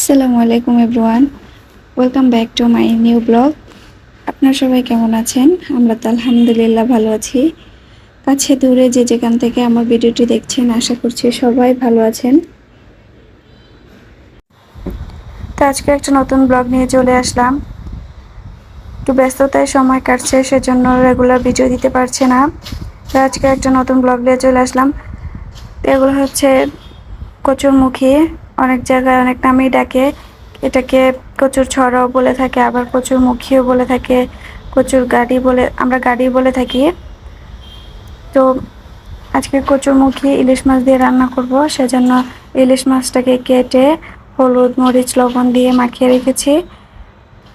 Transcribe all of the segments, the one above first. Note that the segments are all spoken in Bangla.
আসসালামু আলাইকুম, everyone. Welcome back to my new blog আপনারা সবাই কেমন আছেন? আমরা তো আলহামদুলিল্লাহ ভালো আছি। কাছে দূরে যে যেখান থেকে আমার ভিডিওটি দেখছেন, আশা করছি সবাই ভালো আছেন। তো আজকে একটা নতুন ব্লগ নিয়ে চলে আসলাম। একটু ব্যস্ততায় সময় কাটছে, সেজন্য রেগুলার ভিডিও দিতে পারছে না। তো আজকে একটা নতুন ব্লগ নিয়ে চলে আসলাম। এগুলো হচ্ছে কচুরমুখী। অনেক জায়গায় অনেক নামেই ডাকে। এটাকে কচুর ছড়াও বলে থাকে, আবার কচুর মুখিও বলে থাকে, কচুর গাড়ি বলে, আমরা গাড়ি বলে থাকি। তো আজকে কচুর কচুরমুখী ইলিশ মাছ দিয়ে রান্না করব, সেজন্য ইলিশ মাছটাকে কেটে হলুদ, মরিচ, লবণ দিয়ে মাখিয়ে রেখেছি।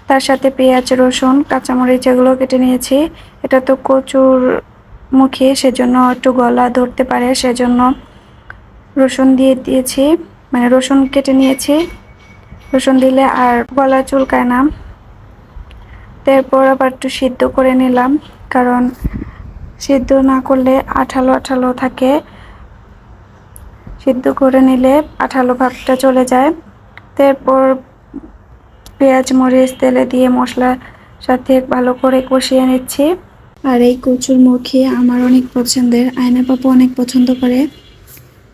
তার সাথে পেঁয়াজ, রসুন, কাঁচামরিচ এগুলো কেটে নিয়েছি। এটা তো কচুর মুখে, সেজন্য একটু গলা ধরতে পারে, সেজন্য রসুন দিয়ে দিয়েছি। মানে রসুন কেটে নিয়েছি। রসুন দিলে আর গলা চুলকায় না। তারপর আবার একটু সিদ্ধ করে নিলাম, কারণ সিদ্ধ না করলে আঠালো আঠালো থাকে। সিদ্ধ করে নিলে আঠালো ভাবটা চলে যায়। তারপর পেঁয়াজ, মরিচ, তেলে দিয়ে মশলার সাথে ভালো করে কষিয়ে নিচ্ছি। আর এই কচুর মুখী আমার অনেক পছন্দের। আয়না পাপা অনেক পছন্দ করে।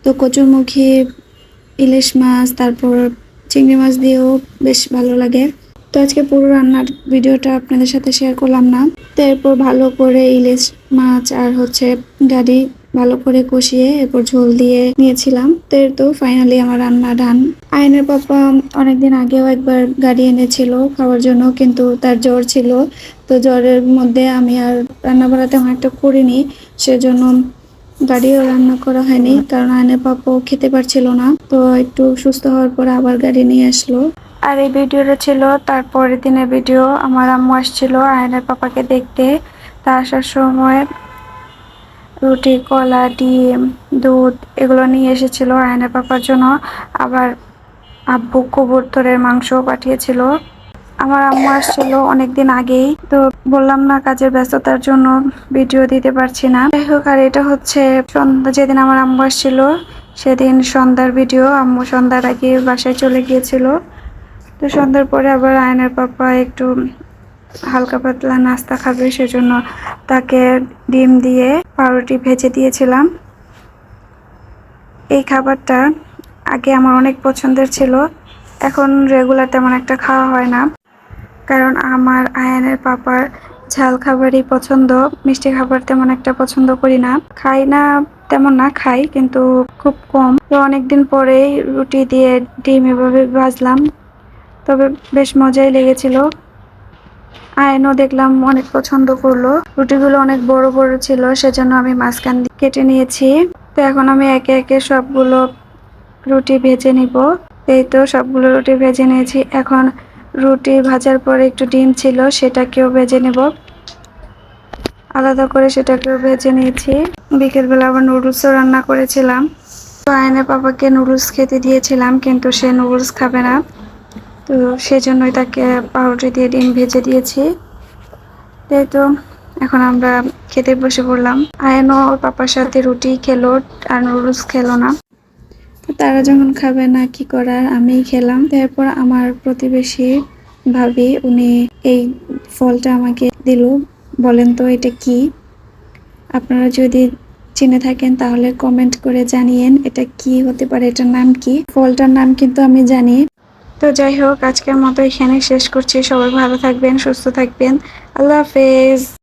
তো কচুরমুখী ইলিশ মাছ, তারপর চিংড়ি মাছ দিয়েও বেশ ভালো লাগে। তো আজকে পুরো রান্নার ভিডিওটা আপনাদের সাথে শেয়ার করলাম না। তো এরপর ভালো করে ইলিশ মাছ আর হচ্ছে গাড়ি ভালো করে কষিয়ে এরপর ঝোল দিয়ে নিয়েছিলাম। তো এর তো ফাইনালি আমার রান্না ডান আয়নের পাপা অনেকদিন আগেও একবার গাড়ি এনেছিল খাওয়ার জন্য, কিন্তু তার জ্বর ছিল। তো জ্বরের মধ্যে আমি আর রান্না বাড়া তেমন একটা করিনি, সেজন্য গাড়িও রান্না করা হয়নি কারণ আয়নের পাপাও খেতে পারছিল না তো একটু সুস্থ হওয়ার পর আবার গাড়ি নিয়ে আসলো। আর এই ভিডিওটা ছিল তারপরের দিনের ভিডিও। আমার আম্মু আসছিল আয়নের পাপাকে দেখতে। তা আসার সময় রুটি কলা ডিম দুধ এগুলো নিয়ে এসেছিল আয়নের পাপার জন্য। আবার আব্বু কবুতরের মাংস পাঠিয়েছিল। আমার আম্মু আসছিল অনেকদিন আগেই, তো বললাম না কাজের ব্যস্ততার জন্য ভিডিও দিতে পারছি না। যাই হোক, আর এটা হচ্ছে সন্ধ্যা, যেদিন আমার আম্মু আসছিল, সেদিন সন্ধ্যার ভিডিও আম্মু সন্ধ্যার আগে বাসায় চলে গিয়েছিল। তো সন্ধ্যার পরে আবার আয়নার পাপা একটু হালকা পাতলা নাস্তা খাবে, সেজন্য তাকে ডিম দিয়ে পাউরুটি ভেজে দিয়েছিলাম। এই খাবারটা আগে আমার অনেক পছন্দের ছিল, এখন রেগুলার তেমন একটা খাওয়া হয় না। কারণ আমার আয়ানের পাপার ঝাল খাবারই পছন্দ। মিষ্টি খাবার তেমন একটা পছন্দ করি না। খাই না তেমন না খাই, কিন্তু খুব কম। তো অনেকদিন পরেই রুটি দিয়ে ডিম এভাবে ভাজলাম। তবে বেশ মজাই লেগেছিল। আয়নও দেখলাম অনেক পছন্দ করল। রুটিগুলো অনেক বড় বড় ছিল, সেজন্য আমি মাঝখান দিয়ে কেটে নিয়েছি। তো এখন আমি একে একে সবগুলো রুটি ভেজে নিব। এই তো সবগুলো রুটি ভেজে নিয়েছি। এখন রুটি ভাজার পরে একটু ডিম ছিল, সেটাকেও ভেজে নেব। আলাদা করে সেটাকেও ভেজে নিয়েছি। বিকেলবেলা আবার নুডলসও রান্না করেছিলাম। তো আয়নের পাপাকে নুডলস খেতে দিয়েছিলাম, কিন্তু সে নুডলস খাবে না। তো সেজন্যই তাকে পাউরুটি দিয়ে ডিম ভেজে দিয়েছি। তাই তো এখন আমরা খেতে বসে পড়লাম। আয়নও ওর পাপার সাথে রুটি খেলো, আর নুডলস খেলো না। তারা যখন খাবে না কি করার আমি খেলাম। তারপর আমার প্রতিবেশী ভাবি, উনি এই ফলটা আমাকে দিল। বলেন তো এটা কি? আপনারা যদি চিনে থাকেন তাহলে কমেন্ট করে জানিয়েন এটা কি হতে পারে, এটার নাম কি? ফলটার নাম কিন্তু আমি জানি। তো যাই হোক, আজকের মতো এখানে শেষ করছি। সবাই ভালো থাকবেন, সুস্থ থাকবেন। আল্লাহ হাফেজ।